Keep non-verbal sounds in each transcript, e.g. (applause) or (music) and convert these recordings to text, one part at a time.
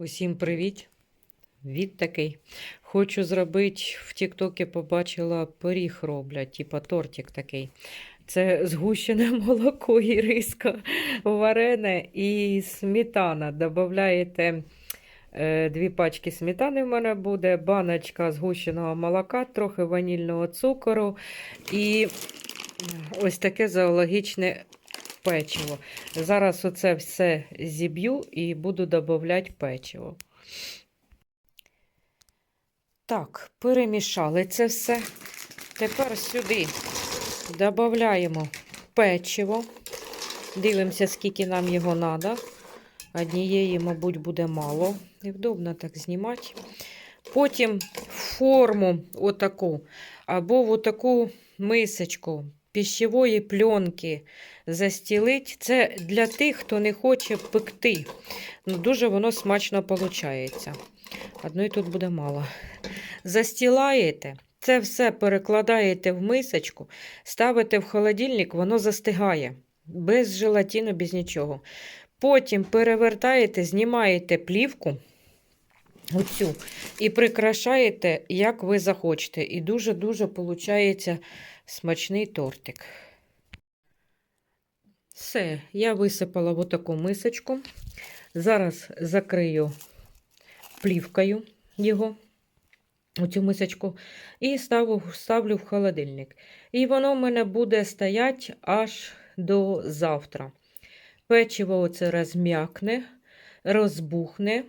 Усім привіт! Від такий. Хочу зробити в Тіктокі побачила пиріг роблять, типа тортик такий. Це згущене (laughs) молоко і риска варене і сметана. Добавляєте е, дві пачки сметани в мене буде, баночка згущеного молока, трохи ванільного цукору і ось таке зоологічне печиво. Зараз оце все зіб'ю і буду додавати печиво. Так, перемішали це все. Тепер сюди додаємо печиво. Дивимося, скільки нам його треба. Однієї, мабуть, буде мало. Невдобно так знімати. Потім форму отаку, або в отаку мисочку пищевої пленки застілить. Це для тих, хто не хоче пекти. Ну, Дуже воно смачно виходить. Одної тут буде мало. Застілаєте, це все перекладаєте в мисочку, ставите в холодильник, воно застигає. Без желатину, без нічого. Потім перевертаєте, знімаєте плівку. Оцю, і прикрашаєте, як ви захочете. І дуже-дуже виходить смачний тортик. Все, я висипала в таку мисочку. Зараз закрию плівкою його, оцю мисочку, і ставлю, ставлю в холодильник. І воно в мене буде стояти аж до завтра. Печиво оце розм'якне, розбухне.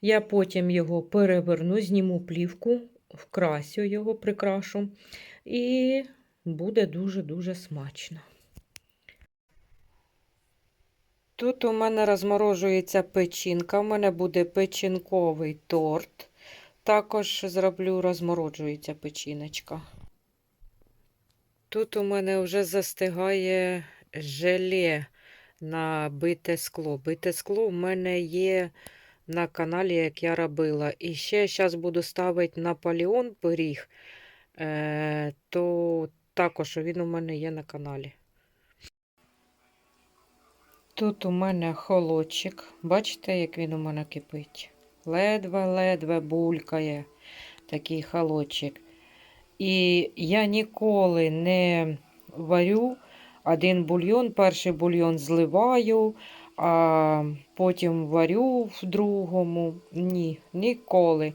Я потім його переверну, зніму плівку, вкрасю його, прикрашу. І буде дуже-дуже смачно. Тут у мене розморожується печінка, у мене буде печінковий торт. Також зроблю розмороджується печіночка. Тут у мене вже застигає желе на бите скло. Бите скло у мене є на каналі, як я робила. І ще зараз буду ставити Наполеон пиріг, е, то також він у мене є на каналі. Тут у мене холодчик. Бачите, як він у мене кипить? Ледве-ледве булькає такий холодчик. І я ніколи не варю один бульйон. Перший бульйон зливаю, а потім варю в другому. Ні, ніколи.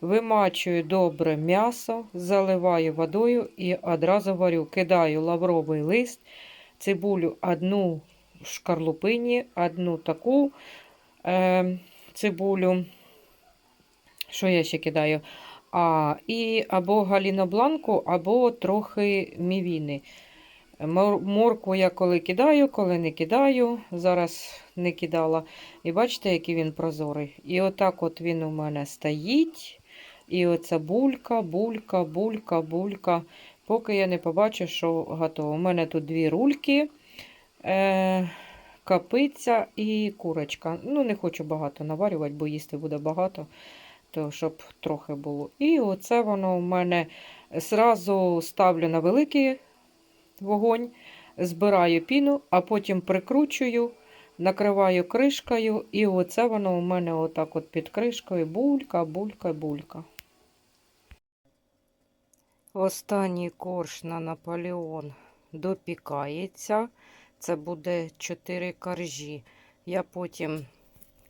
Вимачую добре м'ясо, заливаю водою і одразу варю. Кидаю лавровий лист, цибулю одну в шкарлупині, одну таку е, цибулю. Що я ще кидаю? А, І або галінобланку, або трохи мівіни. Морку я коли кидаю, коли не кидаю, зараз не кидала. І бачите, який він прозорий. І отак от він у мене стоїть. І оця булька, булька, булька, булька. Поки я не побачу, що готово. У мене тут дві рульки, е, капиця і курочка. Ну, не хочу багато наварювати, бо їсти буде багато, то щоб трохи було. І оце воно у мене зразу ставлю на великий вогонь, збираю піну, а потім прикручую, накриваю кришкою, і оце воно у мене отак от під кришкою булька, булька, булька. Останній корж на Наполеон допікається. Це буде 4 коржі. Я потім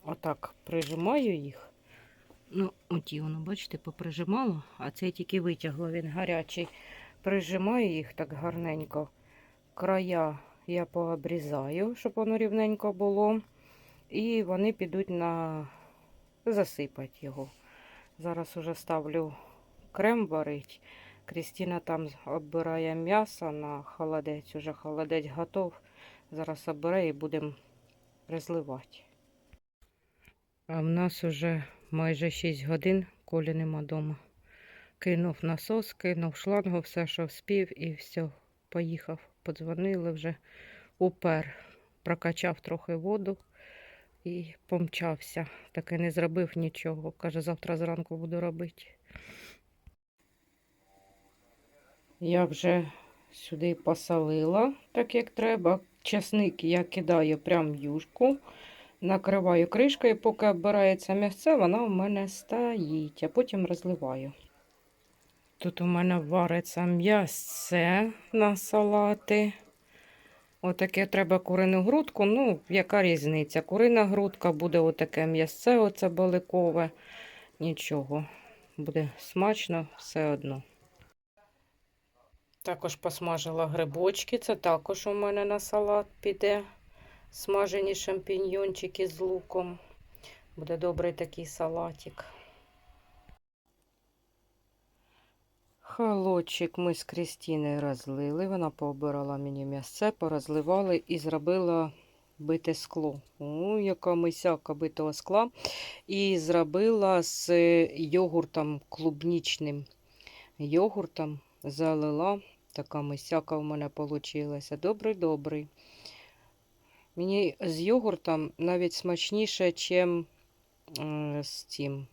отак прижимаю їх. Ну, оті воно, бачите, поприжимала, а це тільки витягло, він гарячий. Прижимаю їх так гарненько. Края я пообрізаю, щоб воно рівненько було. І вони підуть на засипать його. Зараз уже ставлю крем варить. Крістіна там оббирає м'ясо на холодець. Уже холодець готов. Зараз обере і будемо розливати. А в нас уже майже 6 годин, колі нема вдома. Кинув насос, кинув шлангу, все, що вспів, і все, поїхав. Подзвонили вже упер, прокачав трохи воду і помчався. Так і не зробив нічого. Каже, завтра зранку буду робити. Я вже сюди посолила, так як треба. Часник я кидаю прямо в юшку. накриваю кришкою, поки оббирається м'ясце, вона у мене стоїть, а потім розливаю. Тут у мене вариться м'ясце на салати. Отаке треба курину грудку. Ну, яка різниця? Курина грудка буде отаке м'ясце, оце баликове. Нічого. Буде смачно все одно. Також посмажила грибочки. Це також у мене на салат піде. Смажені шампіньйончики з луком. Буде добрий такий салатик. Холодчик ми з Крістіною розлили. Вона пообирала мені м'ясце, порозливали і зробила бите скло. О, яка мисяка битого скла. І зробила з йогуртом клубнічним. Йогуртом залила. Така мисяка у мене вийшла. Добрий, добрий. Мені з йогуртом навіть смачніше, ніж з цим,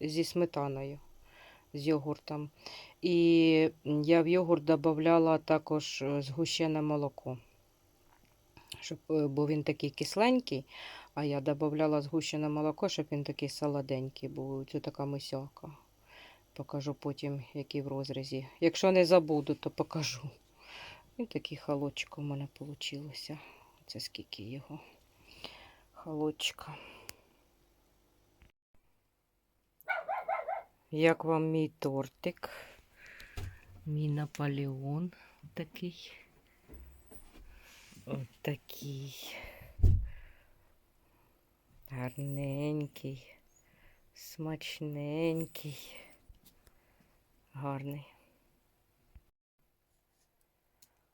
зі сметаною, з йогуртом. І я в йогурт додавала також е, згущене молоко. Щоб, е, бо він такий кисленький, а я додавала згущене молоко, щоб він такий солоденький був. Це така мисяка. Покажу потім, який в розрізі. Якщо не забуду, то покажу. І такий холодчик у мене вийшло. Це скільки його холодчика. Як вам мій тортик? Мій Наполеон такий. От такий. Гарненький, смачненький, гарний.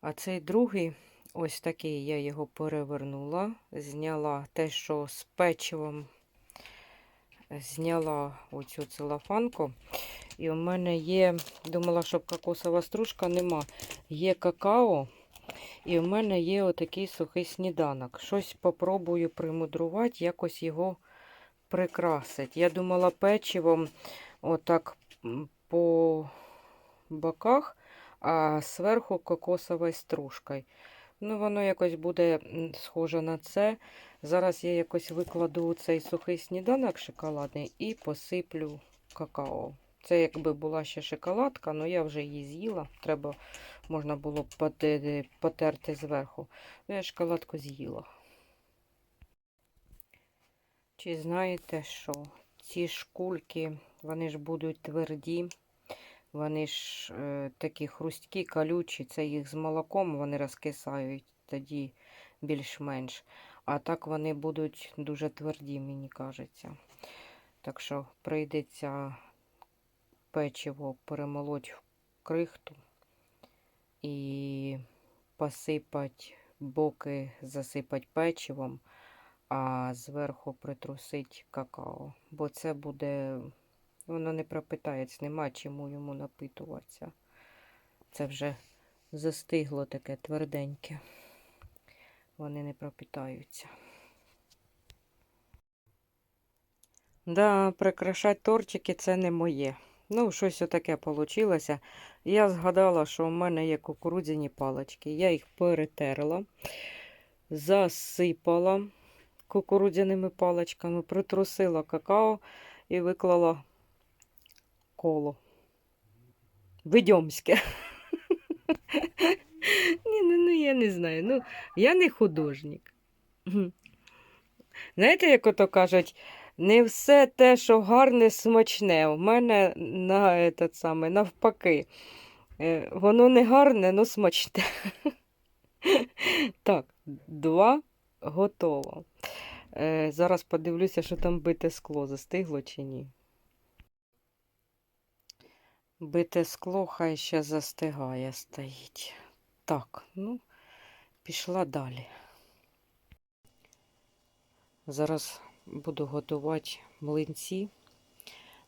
А цей другий, ось такий, я його перевернула, зняла те, що з печивом, зняла оцю целофанку. І у мене є, думала, щоб кокосова стружка нема. Є какао, і у мене є отакий сухий сніданок. Щось попробую примудрувати, якось його прикрасити. Я думала печивом отак по боках, а зверху кокосовою стружкою. Ну, воно якось буде схоже на це. Зараз я якось викладу цей сухий сніданок шоколадний і посиплю какао. Це якби була ще шоколадка, але я вже її з'їла. Треба, можна було потерти зверху. Ну, я шоколадку з'їла. Чи знаєте що? Ці шкульки, вони ж будуть тверді, вони ж е, такі хрусткі, колючі, це їх з молоком вони розкисають тоді більш-менш. А так вони будуть дуже тверді, мені кажеться. Так що прийдеться печиво перемолоть в крихту і посипати боки, засипати печивом, а зверху притрусить какао. Бо це буде, воно не пропитається, нема чому йому напитуватися. Це вже застигло таке тверденьке. Вони не пропитаються. Да, прикрашати тортики це не моє. Ну, щось отаке вийшло. Я згадала, що у мене є кукурудзяні палички. Я їх перетерла, засипала кукурудзяними паличками, притрусила какао і виклала коло. Видьомське. Ні, ну, ну я не знаю. Ну, я не художник. Знаєте, як ото кажуть, не все те, що гарне, смачне. У мене на этот саме, навпаки. Е, Воно не гарне, але смачне. Так, два готово. Е, Зараз подивлюся, що там бите скло застигло чи ні. Бите скло хай ще застигає, стоїть. Так, ну, пішла далі. Зараз буду готувати млинці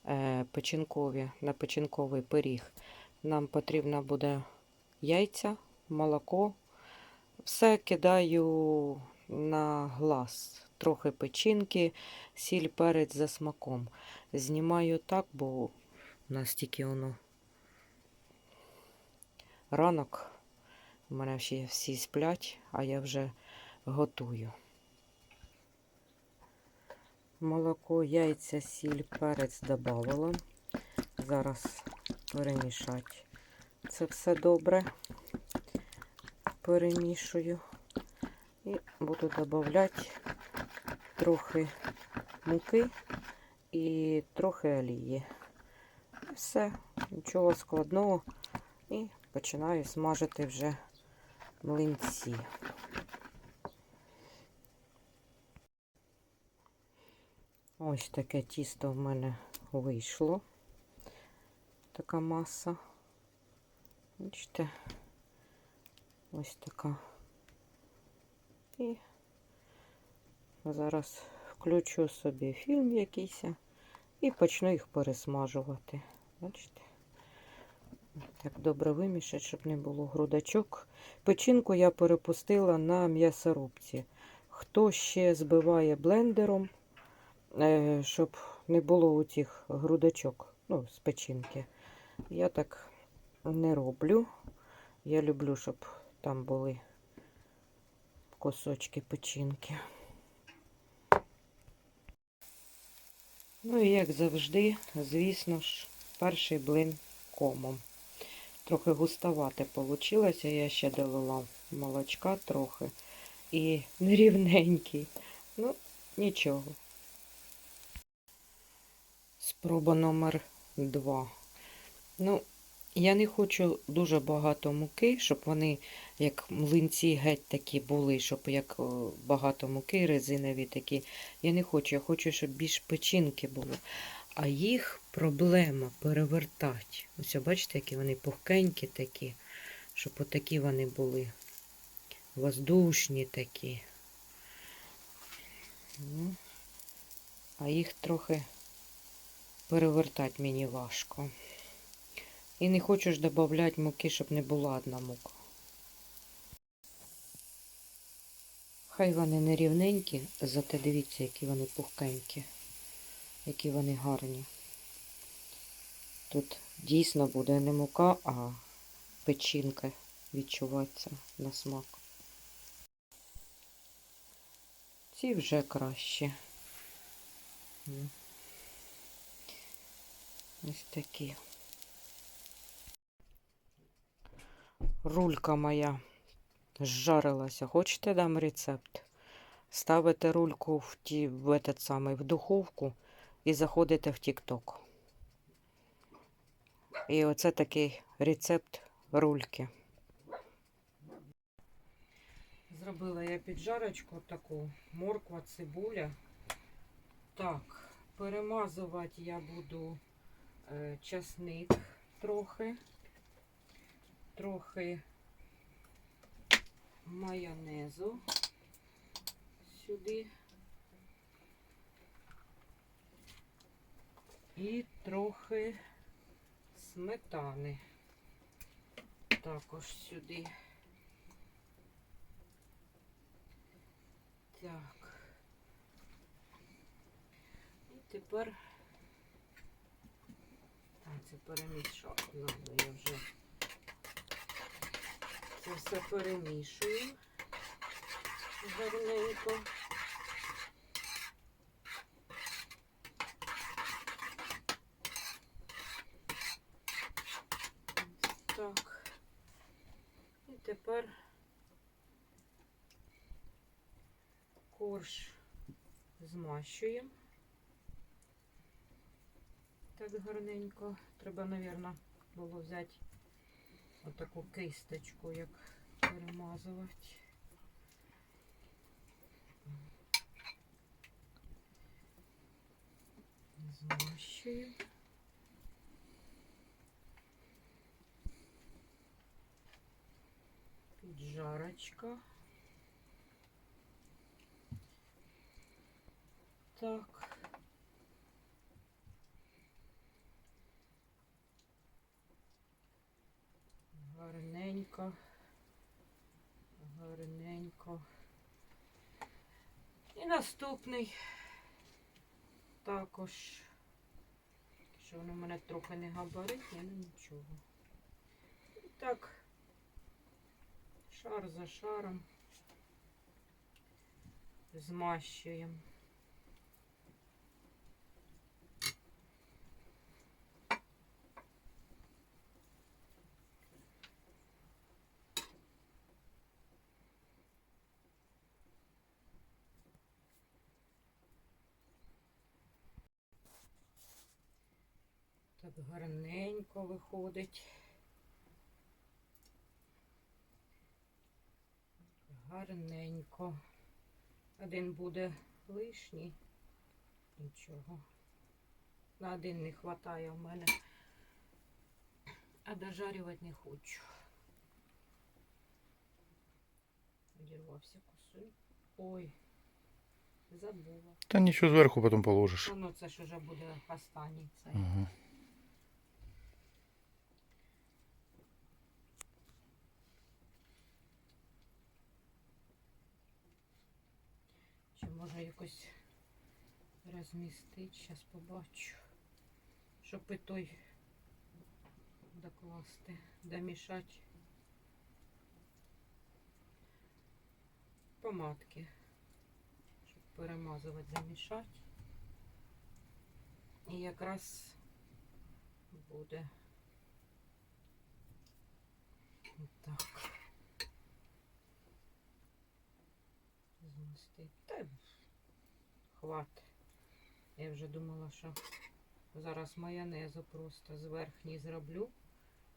е, печінкові на печінковий пиріг. Нам потрібно буде яйця, молоко. Все кидаю на глаз. Трохи печінки, сіль, перець за смаком. Знімаю так, бо у нас тільки воно ранок. У мене ще всі сплять, а я вже готую. молоко, яйця, сіль, перець додавала. Зараз перемішати. Це все добре. Перемішую. І буду додавати трохи муки і трохи олії. Все, нічого складного. І починаю смажити вже млинці. Ось таке тісто в мене вийшло. Така маса. Бачите, ось така. І зараз включу собі фільм якийсь і почну їх пересмажувати. Бачите? Так добре вимішати, щоб не було грудачок. Печінку я перепустила на м'ясорубці. Хто ще збиває блендером, е, щоб не було у тих грудачок ну, з печінки. Я так не роблю. Я люблю, щоб там були кусочки печінки. Ну і як завжди, звісно ж, перший блин комом. Трохи густовате вийшло, я ще долила молочка трохи і нерівненький. Ну, нічого. Спроба номер два. Ну, я не хочу дуже багато муки, щоб вони як млинці геть такі були, щоб як багато муки резинові такі. Я не хочу, я хочу, щоб більш печінки було. А їх проблема перевертати. Ось бачите, які вони пухкенькі такі, щоб отакі вони були. Воздушні такі. Ну, А їх трохи перевертати мені важко. І не хочу ж додати муки, щоб не була одна мука. Хай вони не рівненькі, зате дивіться, які вони пухкенькі, які вони гарні. Тут дійсно буде не мука, а печінка відчувається на смак. Ці вже краще. Ось такі. Рулька моя зжарилася. Хочете дам рецепт? Ставите рульку в, ті, в, самий, в духовку і заходите в TikTok. І оце такий рецепт рульки. Зробила я піджарочку таку, морква, цибуля. Так, перемазувати я буду е, часник трохи, трохи майонезу сюди. І трохи сметани також сюди. Так. І тепер а, це перемішала. Ладно, я вже це все перемішую гарненько. Ось Так. І тепер корж змащуємо. Так гарненько. Треба, мабуть, було взяти отаку кисточку, як перемазувати. Змащуємо. Піджарочка. Так. Гарненько. Гарненько. І наступний також. Що воно в мене трохи не габаритне, але нічого. І так, шар за шаром змащуємо. Так гарненько виходить. Гарненько. Один буде лишній. Нічого. На один не вистачає в мене. А дожарювати не хочу. Одірвався кусок. Ой, забула. Та нічого зверху потім положиш. Воно це ж уже буде останній. Угу. Чи може якось розмістити, зараз побачу. Щоб і той докласти, домішати помадки. Щоб перемазувати, замішати. І якраз буде так. Змістити. Та хват. Я вже думала, що зараз майонезу просто з верхній зроблю.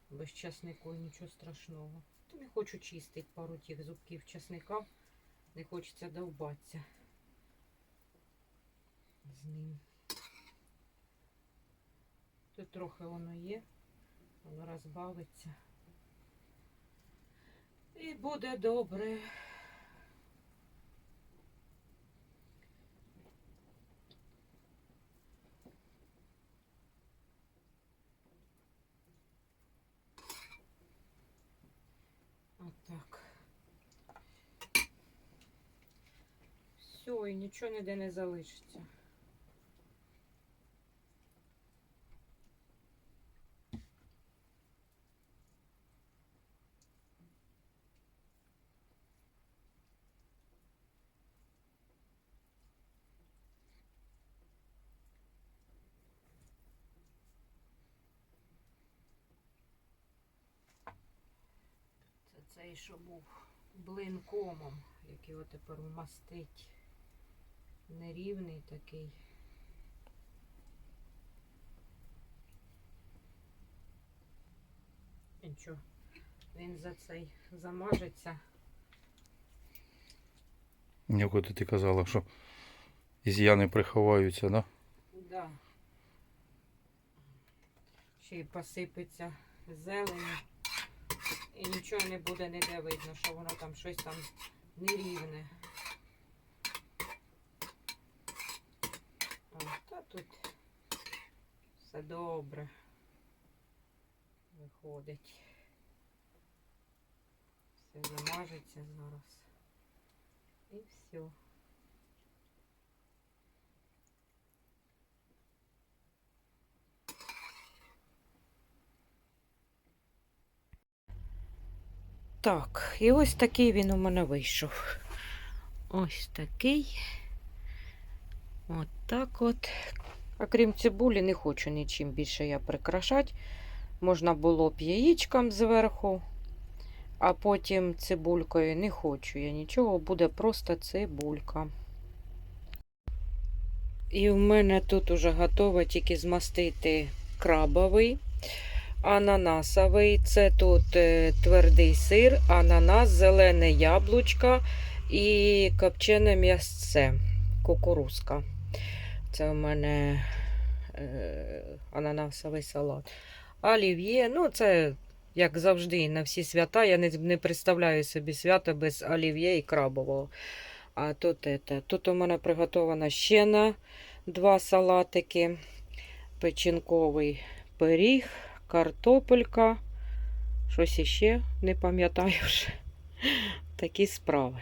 Без часнику нічого страшного. Та не хочу чистити пару тих зубків часника. Не хочеться довбатися з ним. Тут трохи воно є, воно розбавиться. І буде добре. Отак. І нічого ніде не залишиться. Це цей, що був блинкомом, який його тепер вмастить. Нерівний такий. Нічого, він за цей замажеться. Як от ти казала, що із'яни приховаються, да? Да. Ще й посипеться зелені. І нічого не буде ніде видно, що воно там щось там нерівне. О, та тут все добре виходить. Все замажеться зараз. І все. Так, і ось такий він у мене вийшов. Ось такий. От так от. А крім цибулі, не хочу нічим більше я прикрашати. Можна було б яєчком зверху, а потім цибулькою не хочу я нічого, буде просто цибулька. І в мене тут уже готово тільки змастити крабовий ананасовий. Це тут е, твердий сир, ананас, зелене яблучко і копчене м'ясце, кукурузка. Це у мене е, ананасовий салат. Олів'є, ну це, як завжди, на всі свята. Я не, не представляю собі свято без олів'є і крабового. А тут, это, тут у мене приготовано ще на два салатики. Печінковий пиріг, картопелька. Щось іще не пам'ятаю вже. Такі справи.